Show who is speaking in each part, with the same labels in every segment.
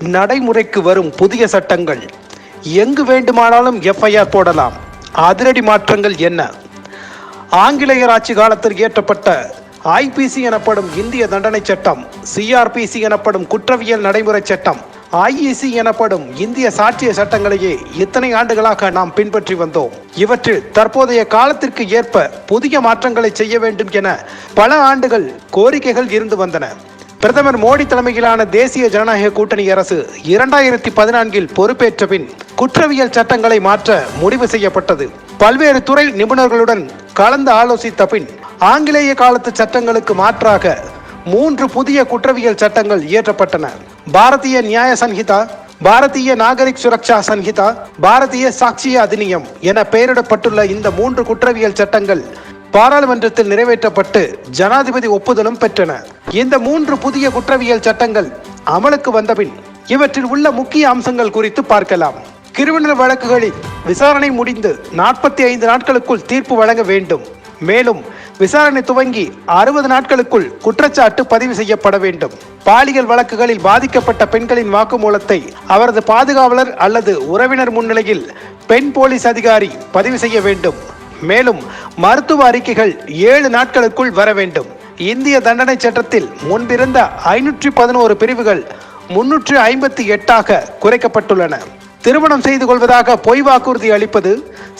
Speaker 1: நடைமுறைக்கு வரும் புதிய சட்டங்கள். எங்கு வேண்டுமானாலும் எஃப்ஐஆர் போடலாம். அதிரடி மாற்றங்கள் என்ன? ஆங்கிலேயர் ஆட்சி காலத்தில் இயற்றப்பட்ட ஐபிசி எனப்படும் இந்திய தண்டனை சட்டம் சிஆர்பிசி எனப்படும் குற்றவியல் நடைமுறை சட்டம் ஐஇசி எனப்படும் இந்திய சாட்சிய சட்டங்களையே இத்தனை ஆண்டுகளாக நாம் பின்பற்றி வந்தோம். இவற்றில் தற்போதைய காலத்திற்கு ஏற்ப புதிய மாற்றங்களை செய்ய வேண்டும் என பல ஆண்டுகள் கோரிக்கைகள் இருந்து வந்தன. பிரதமர் மோடி தலைமையிலான தேசிய ஜனநாயக கூட்டணி அரசு இரண்டாயிரத்தி பதினான்கில் பொறுப்பேற்ற பின் குற்றவியல் சட்டங்களை மாற்ற முடிவு செய்யப்பட்டது. பல்வேறு துறை நிபுணர்களுடன் கலந்து ஆலோசித்த பின் ஆங்கிலேய காலத்து சட்டங்களுக்கு மாற்றாக மூன்று புதிய குற்றவியல் சட்டங்கள் இயற்றப்பட்டன. பாரதிய நியாய சன்ஹிதா பாரதிய நாகரிக் சுரக்ஷா சன்ஹிதா பாரதிய சாட்சிய அதிநியம் என பெயரிடப்பட்டுள்ள இந்த மூன்று குற்றவியல் சட்டங்கள் பாராளுமன்றத்தில் நிறைவேற்றப்பட்டு ஜனாதிபதி ஒப்புதலும் பெற்றன. இந்த மூன்று புதிய குற்றவியல் சட்டங்கள் அமலுக்கு வந்தபின் இவற்றில் உள்ள முக்கிய அம்சங்கள் குறித்து பார்க்கலாம். கிரிமினல் வழக்குகளில் விசாரணை முடிந்து நாற்பத்தி ஐந்து நாட்களுக்குள் தீர்ப்பு வழங்க வேண்டும். மேலும் விசாரணை துவங்கி அறுபது நாட்களுக்குள் குற்றச்சாட்டு பதிவு செய்யப்பட வேண்டும். பாலியல் வழக்குகளில் பாதிக்கப்பட்ட பெண்களின் வாக்குமூலத்தை அவரது பாதுகாவலர் அல்லது உறவினர் முன்னிலையில் பெண் போலீஸ் அதிகாரி பதிவு செய்ய வேண்டும். மேலும் மருத்துவ அறிக்கைகள் ஏழு நாட்களுக்குள் வர வேண்டும். இந்திய தண்டனை சட்டத்தில் முன்பிருந்த ஐநூற்றி பதினோரு பிரிவுகள் முன்னூற்று ஐம்பத்தி எட்டாக குறைக்கப்பட்டுள்ளன. திருமணம் செய்து கொள்வதாக பொய் வாக்குறுதி அளிப்பது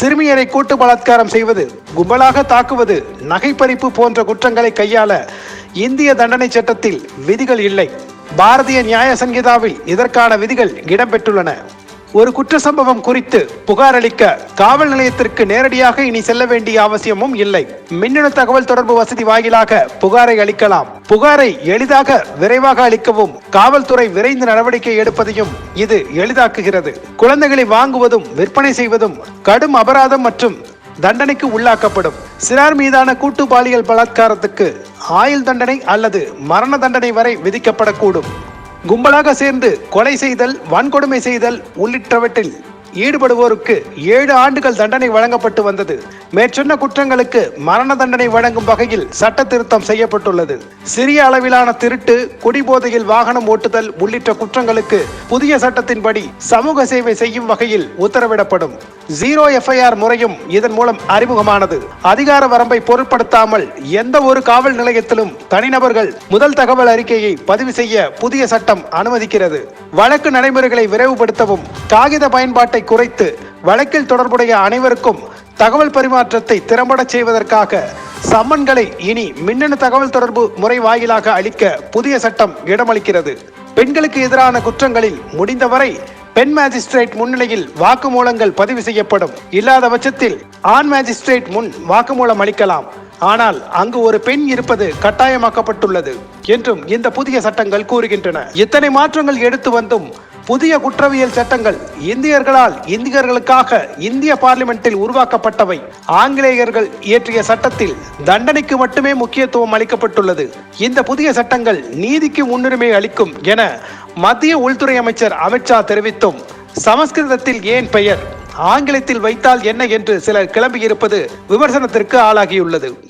Speaker 1: சிறுமியரை கூட்டு பலாத்காரம் செய்வது கும்பலாக தாக்குவது நகைப்பறிப்பு போன்ற குற்றங்களை கையாள இந்திய தண்டனை சட்டத்தில் விதிகள் இல்லை. பாரதிய நியாய சங்கீதாவில் இதற்கான விதிகள் இடம்பெற்றுள்ளன. ஒரு குற்ற சம்பவம் குறித்து புகார் அளிக்க காவல் நிலையத்திற்கு நேரடியாக இனி செல்ல வேண்டிய அவசியமும் இல்லை. மின்னணு தகவல் தொடர்பு வசதி வாயிலாக புகாரை அளிக்கலாம். புகாரை எளிதாக விரைவாக அளிக்கவும் காவல்துறை விரைந்து நடவடிக்கை எடுப்பதையும் இது எளிதாக்குகிறது. குழந்தைகளை வாங்குவதும் விற்பனை செய்வதும் கடும் அபராதம் மற்றும் தண்டனைக்கு உள்ளாக்கப்படும். சிறார் மீதான கூட்டு பாலியல் பலாத்காரத்துக்கு ஆயுள் தண்டனை அல்லது மரண தண்டனை வரை விதிக்கப்படக்கூடும். கும்பலாக சேர்ந்து கொலை செய்தல் வன்கொடுமை செய்தல் உள்ளிட்டவற்றில் ஈடுபடுவோருக்கு ஏழு ஆண்டுகள் தண்டனை வழங்கப்பட்டு வந்தது. மேற்சொன்ன குற்றங்களுக்கு மரண தண்டனை வழங்கும் வகையில் சட்ட திருத்தம் செய்யப்பட்டுள்ளது. சிறிய அளவிலான திருட்டு குடிபோதையில் வாகனம் ஓட்டுதல் உள்ளிட்ட குற்றங்களுக்கு புதிய சட்டத்தின்படி சமூக சேவை செய்யும் வகையில் உத்தரவிடப்படும். ஜீரோ எஃப்ஐஆர் முறையும் இதன் மூலம் அறிமுகமானது. அதிகார வரம்பை பொருட்படுத்தாமல் எந்த ஒரு காவல் நிலையத்திலும் தனிநபர்கள் முதல் தகவல் அறிக்கையை பதிவு செய்ய புதிய சட்டம் அனுமதிக்கிறது. வழக்கு நடைமுறைகளை விரைவுபடுத்தவும் காகித பயன்பாட்டை குறைத்து வழக்கில் தொடர்புடைய அனைவருக்கும் தகவல் பரிமாற்றத்தை திறம்பட செய்வதற்காக சம்மன்களை இனி மின்னணு தகவல் தொடர்பு முறை வாயிலாக அளிக்க புதிய சட்டம் இடமளிக்கிறது. பெண்களுக்கு எதிரான குற்றங்களில் முடிந்தவரை பெண் மேஜிஸ்ட்ரேட் முன்னிலையில் வாக்குமூலங்கள் பதிவு செய்யப்படும். இல்லாத பட்சத்தில் ஆண் மேஜிஸ்ட்ரேட் முன் வாக்குமூலம் அளிக்கலாம். ஆனால் அங்கு ஒரு பெண் இருப்பது கட்டாயமாக்கப்பட்டுள்ளது என்றும் இந்த புதிய சட்டங்கள் கூறுகின்றன. இத்தனை மாற்றங்கள் எடுத்து வந்தும் புதிய குற்றவியல் சட்டங்கள் இந்தியர்களால் இந்தியர்களுக்காக இந்திய பார்லிமெண்டில் உருவாக்கப்பட்டவை. ஆங்கிலேயர்கள் இயற்றிய சட்டத்தில் தண்டனைக்கு மட்டுமே முக்கியத்துவம் அளிக்கப்பட்டுள்ளது. இந்த புதிய சட்டங்கள் நீதிக்கு முன்னுரிமை அளிக்கும் என மத்திய உள்துறை அமைச்சர் அமித்ஷா தெரிவித்தும். சமஸ்கிருதத்தில் ஏன் பெயர்? ஆங்கிலத்தில் வைத்தால் என்ன என்று சிலர் கிளம்பியிருப்பது விமர்சனத்திற்கு ஆளாகியுள்ளது.